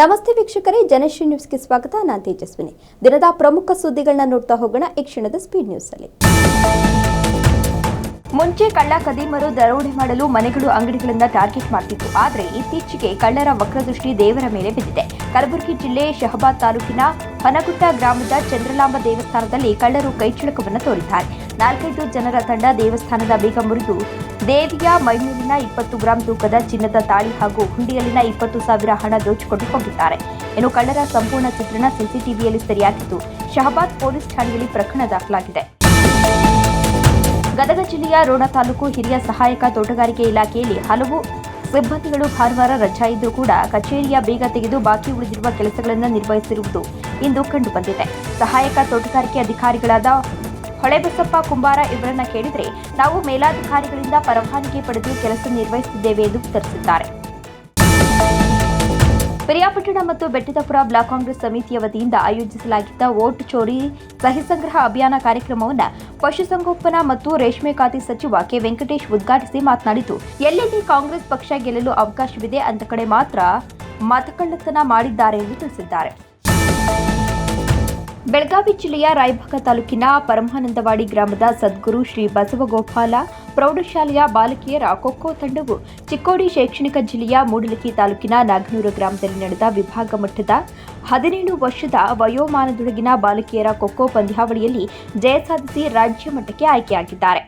ನಮಸ್ತೆ ವೀಕ್ಷಕರೇ, ಜನಶ್ರೀ ನ್ಯೂಸ್ಗೆ ಸ್ವಾಗತ. ನಾನು ತೇಜಸ್ವಿನಿ. ದಿನದ ಪ್ರಮುಖ ಸುದ್ದಿಗಳನ್ನ ನೋಡ್ತಾ ಹೋಗೋಣ. ಈ ಕ್ಷಣದ ಸ್ಪೀಡ್ ನ್ಯೂಸ್ ಅಲ್ಲಿ ಮುಂಚೆ ಕಳ್ಳ ಕದೀಮರು ದರೋಡೆ ಮಾಡಲು ಮನೆಗಳು ಅಂಗಡಿಗಳನ್ನ ಟಾರ್ಗೆಟ್ ಮಾಡ್ತಿತ್ತು. ಆದರೆ ಇತ್ತೀಚೆಗೆ ಕಳ್ಳರ ವಕ್ರದೃಷ್ಟಿ ದೇವರ ಮೇಲೆ ಬಿದ್ದಿದೆ. ಕಲಬುರಗಿ ಜಿಲ್ಲೆ ಶಹಬಾದ್ ತಾಲೂಕಿನ ಹೊನಗುಟ್ಟ ಗ್ರಾಮದ ಚಂದ್ರಲಾಂಬ ದೇವಸ್ಥಾನದಲ್ಲಿ ಕಳ್ಳರು ಕೈಚಳಕವನ್ನು ತೋರಿದ್ದಾರೆ. ನಾಲ್ಕೈದು ಜನರ ತಂಡ ದೇವಸ್ಥಾನದ ಬೀಗ ಮುರಿದು ದೇವಿಯ ಮೈಮೇಲಿನ ಇಪ್ಪತ್ತು ಗ್ರಾಂ ತೂಕದ ಚಿನ್ನದ ತಾಳಿ ಹಾಗೂ ಹುಂಡಿಯಲ್ಲಿನ ಇಪ್ಪತ್ತು ಸಾವಿರ ಹಣ ದೋಚಿಕೊಂಡು ಹೋಗಿದ್ದಾರೆ ಇನ್ನು ಕಳ್ಳರ ಸಂಪೂರ್ಣ ಚಿತ್ರಣ ಸಿಸಿಟಿವಿಯಲ್ಲಿ ಸೆರೆಯಾಗಿದ್ದು, ಶಹಬಾದ್ ಪೊಲೀಸ್ ಠಾಣೆಯಲ್ಲಿ ಪ್ರಕರಣ ದಾಖಲಾಗಿದೆ. ಗದಗ ಜಿಲ್ಲೆಯ ರೋಣ ತಾಲೂಕು ಹಿರಿಯ ಸಹಾಯಕ ತೋಟಗಾರಿಕೆ ಇಲಾಖೆಯಲ್ಲಿ ಹಲವು ಸಿಬ್ಬಂದಿಗಳು ಭಾನುವಾರ ರಜಾ ಇದ್ದು ಕೂಡ ಕಚೇರಿಯ ಬೇಗ ತೆಗೆದು ಬಾಕಿ ಉಳಿದಿರುವ ಕೆಲಸಗಳನ್ನು ನಿರ್ವಹಿಸಿರುವುದು ಇಂದು ಕಂಡುಬಂದಿದೆ. ಸಹಾಯಕ ತೋಟಗಾರಿಕೆ ಅಧಿಕಾರಿಗಳಾದ ಹೊಳೆಬಸಪ್ಪ ಕುಂಬಾರ ಇವರನ್ನ ಕೇಳಿದರೆ ನಾವು ಮೇಲಾಧಿಕಾರಿಗಳಿಂದ ಪರವಾನಗಿ ಪಡೆದು ಕೆಲಸ ನಿರ್ವಹಿಸುತ್ತಿದ್ದೇವೆ ಎಂದು ಉತ್ತರಿಸಿದ್ದಾರೆ ಪಿರಿಯಾಪಟ್ಟಣ ಮತ್ತು ಬೆಟ್ಟದಪುರ ಬ್ಲಾಕ್ ಕಾಂಗ್ರೆಸ್ ಸಮಿತಿಯ ವತಿಯಿಂದ ಆಯೋಜಿಸಲಾಗಿದ್ದ ವೋಟ್ ಚೋರಿ ಸಹಿ ಸಂಗ್ರಹ ಅಭಿಯಾನ ಕಾರ್ಯಕ್ರಮವನ್ನು ಪಶುಸಂಗೋಪನಾ ಮತ್ತು ರೇಷ್ಮೆ ಖಾತೆ ಸಚಿವ ಕೆ ವೆಂಕಟೇಶ್ ಉದ್ಘಾಟಿಸಿ ಮಾತನಾಡಿದ್ದು, ಎಲ್ಲೆಲ್ಲಿ ಕಾಂಗ್ರೆಸ್ ಪಕ್ಷ ಗೆಲ್ಲಲು ಅವಕಾಶವಿದೆ ಅಂತ ಕಡೆ ಮಾತ್ರ ಮತಕಳ್ಳತನ ಮಾಡಿದ್ದಾರೆ ಎಂದು ತಿಳಿಸಿದ್ದಾರೆ. ಬೆಳಗಾವಿ ಜಿಲ್ಲೆಯ ರಾಯಭಾಗ ತಾಲೂಕಿನ ಪರಮಾನಂದವಾಡಿ ಗ್ರಾಮದ ಸದ್ಗುರು ಶ್ರೀ ಬಸವಗೋಪಾಲ ಪ್ರೌಢಶಾಲೆಯ ಬಾಲಕಿಯರ ಖೋಖೋ ತಂಡವು ಚಿಕ್ಕೋಡಿ ಶೈಕ್ಷಣಿಕ ಜಿಲ್ಲೆಯ ಮೂಡಲಗಿ ತಾಲೂಕಿನ ನಾಗನೂರು ಗ್ರಾಮದಲ್ಲಿ ನಡೆದ ವಿಭಾಗ ಮಟ್ಟದ ಹದಿನೇಳು ವರ್ಷದ ವಯೋಮಾನದೊಳಗಿನ ಬಾಲಕಿಯರ ಖೋಖೋ ಪಂದ್ಯಾವಳಿಯಲ್ಲಿ ಜಯ ಸಾಧಿಸಿ ರಾಜ್ಯ ಮಟ್ಟಕ್ಕೆ ಆಯ್ಕೆಯಾಗಿದ್ದಾರೆ.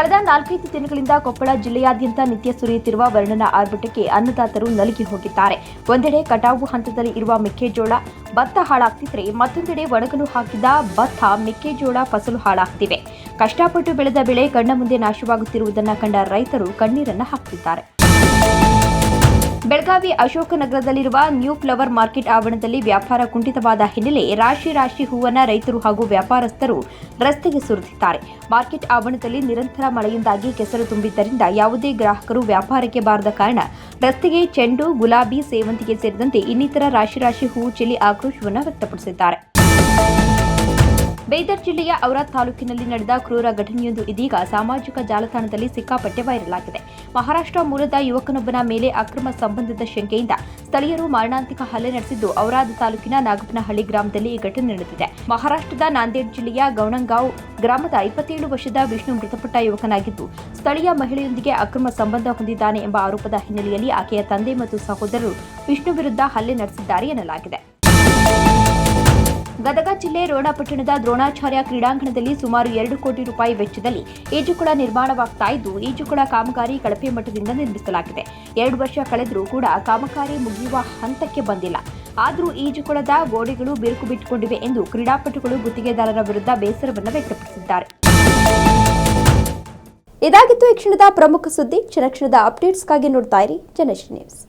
ಕಳೆದ ನಾಲ್ಕೈದು ದಿನಗಳಿಂದ ಕೊಪ್ಪಳ ಜಿಲ್ಲೆಯಾದ್ಯಂತ ನಿತ್ಯ ಸುರಿಯುತ್ತಿರುವ ವರ್ಣನ ಆರ್ಭಟಕ್ಕೆ ಅನ್ನದಾತರು ನಲುಗಿ ಹೋಗಿದ್ದಾರೆ. ಒಂದೆಡೆ ಕಟಾವು ಹಂತದಲ್ಲಿ ಇರುವ ಮೆಕ್ಕೆಜೋಳ ಭತ್ತ ಹಾಳಾಗ್ತಿದ್ರೆ ಮತ್ತೊಂದೆಡೆ ಒಣಗಲು ಹಾಕಿದ ಭತ್ತ ಮೆಕ್ಕೆಜೋಳ ಫಸಲು ಹಾಳಾಗ್ತಿವೆ. ಕಷ್ಟಪಟ್ಟು ಬೆಳೆದ ಬೆಳೆ ಕಣ್ಣ ಮುಂದೆ ನಾಶವಾಗುತ್ತಿರುವುದನ್ನು ಕಂಡ ರೈತರು ಕಣ್ಣೀರನ್ನು ಹಾಕ್ತಿದ್ದಾರೆ. ಬೆಳಗಾವಿ ಅಶೋಕನಗರದಲ್ಲಿರುವ ನ್ಯೂ ಫ್ಲವರ್ ಮಾರ್ಕೆಟ್ ಆವರಣದಲ್ಲಿ ವ್ಯಾಪಾರ ಕುಂಠಿತವಾದ ಹಿನ್ನೆಲೆ ರಾಶಿ ರಾಶಿ ಹೂವನ್ನ ರೈತರು ಹಾಗೂ ವ್ಯಾಪಾರಸ್ಥರು ರಸ್ತೆಗೆ ಸುರಿದಿದ್ದಾರೆ. ಮಾರ್ಕೆಟ್ ಆವರಣದಲ್ಲಿ ನಿರಂತರ ಮಳೆಯಿಂದಾಗಿ ಕೆಸರು ತುಂಬಿದ್ದರಿಂದ ಯಾವುದೇ ಗ್ರಾಹಕರು ವ್ಯಾಪಾರಕ್ಕೆ ಬಾರದ ಕಾರಣ ರಸ್ತೆಗೆ ಚೆಂಡು, ಗುಲಾಬಿ, ಸೇವಂತಿಗೆ ಸೇರಿದಂತೆ ಇನ್ನಿತರ ರಾಶಿ ರಾಶಿ ಹೂವು ಚೆಲ್ಲಿ ಆಕ್ರೋಶವನ್ನು ವ್ಯಕ್ತಪಡಿಸಿದ್ದಾರೆ. ಬೀದರ್ ಜಿಲ್ಲೆಯ ಔರಾದ್ ತಾಲೂಕಿನಲ್ಲಿ ನಡೆದ ಕ್ರೂರ ಘಟನೆಯೊಂದು ಇದೀಗ ಸಾಮಾಜಿಕ ಜಾಲತಾಣದಲ್ಲಿ ಸಿಕ್ಕಾಪಟ್ಟೆ ವೈರಲ್ ಆಗಿದೆ. ಮಹಾರಾಷ್ಟ್ರ ಮೂಲದ ಯುವಕನೊಬ್ಬನ ಮೇಲೆ ಅಕ್ರಮ ಸಂಬಂಧದ ಶಂಕೆಯಿಂದ ಸ್ಥಳೀಯರು ಮಾರಣಾಂತಿಕ ಹಲ್ಲೆ ನಡೆಸಿದ್ದು ಔರಾದ್ ತಾಲೂಕಿನ ನಾಗಪ್ಪನಹಳ್ಳಿ ಗ್ರಾಮದಲ್ಲಿ ಈ ಘಟನೆ ನಡೆದಿದೆ. ಮಹಾರಾಷ್ಟ್ರದ ನಾಂದೇಡ್ ಜಿಲ್ಲೆಯ ಗೌಣಂಗಾವ್ ಗ್ರಾಮದ ಇಪ್ಪತ್ತೇಳು ವರ್ಷದ ವಿಷ್ಣು ಮೃತಪಟ್ಟ ಯುವಕನಾಗಿದ್ದು, ಸ್ಥಳೀಯ ಮಹಿಳೆಯೊಂದಿಗೆ ಅಕ್ರಮ ಸಂಬಂಧ ಹೊಂದಿದ್ದಾನೆ ಎಂಬ ಆರೋಪದ ಹಿನ್ನೆಲೆಯಲ್ಲಿ ಆಕೆಯ ತಂದೆ ಮತ್ತು ಸಹೋದರರು ವಿಷ್ಣು ವಿರುದ್ಧ ಹಲ್ಲೆ ನಡೆಸಿದ್ದಾರೆ ಎನ್ನಲಾಗಿದೆ. ಗದಗ ಜಿಲ್ಲೆ ರೋಣಪಟ್ಟಣದ ದ್ರೋಣಾಚಾರ್ಯ ಕ್ರೀಡಾಂಗಣದಲ್ಲಿ ಸುಮಾರು ಎರಡು ಕೋಟಿ ರೂಪಾಯಿ ವೆಚ್ಚದಲ್ಲಿ ಈಜುಕೊಳ ನಿರ್ಮಾಣವಾಗ್ತಾ ಇದ್ದು, ಈಜುಕೊಳ ಕಾಮಗಾರಿ ಕಳಪೆ ಮಟ್ಟದಿಂದ ನಿರ್ಮಿಸಲಾಗಿದೆ. ಎರಡು ವರ್ಷ ಕಳೆದರೂ ಕೂಡ ಕಾಮಗಾರಿ ಮುಗಿಯುವ ಹಂತಕ್ಕೆ ಬಂದಿಲ್ಲ. ಆದರೂ ಈಜುಕೊಳದ ಗೋಡೆಗಳು ಬಿರುಕು ಬಿಟ್ಟುಕೊಂಡಿವೆ ಎಂದು ಕ್ರೀಡಾಪಟುಗಳು ಗುತ್ತಿಗೆದಾರರ ವಿರುದ್ಧ ಬೇಸರವನ್ನು ವ್ಯಕ್ತಪಡಿಸಿದ್ದಾರೆ. ಇದಾಗಿತ್ತು ಈ ಕ್ಷಣದ ಪ್ರಮುಖ ಸುದ್ದಿ. ಕ್ಷಣ ಕ್ಷಣದ ಅಪ್ಡೇಟ್ಸ್ಗಾಗಿ ನೋಡ್ತಾ ಇರಿ, ಜನಶ್ರೀ ನ್ಯೂಸ್.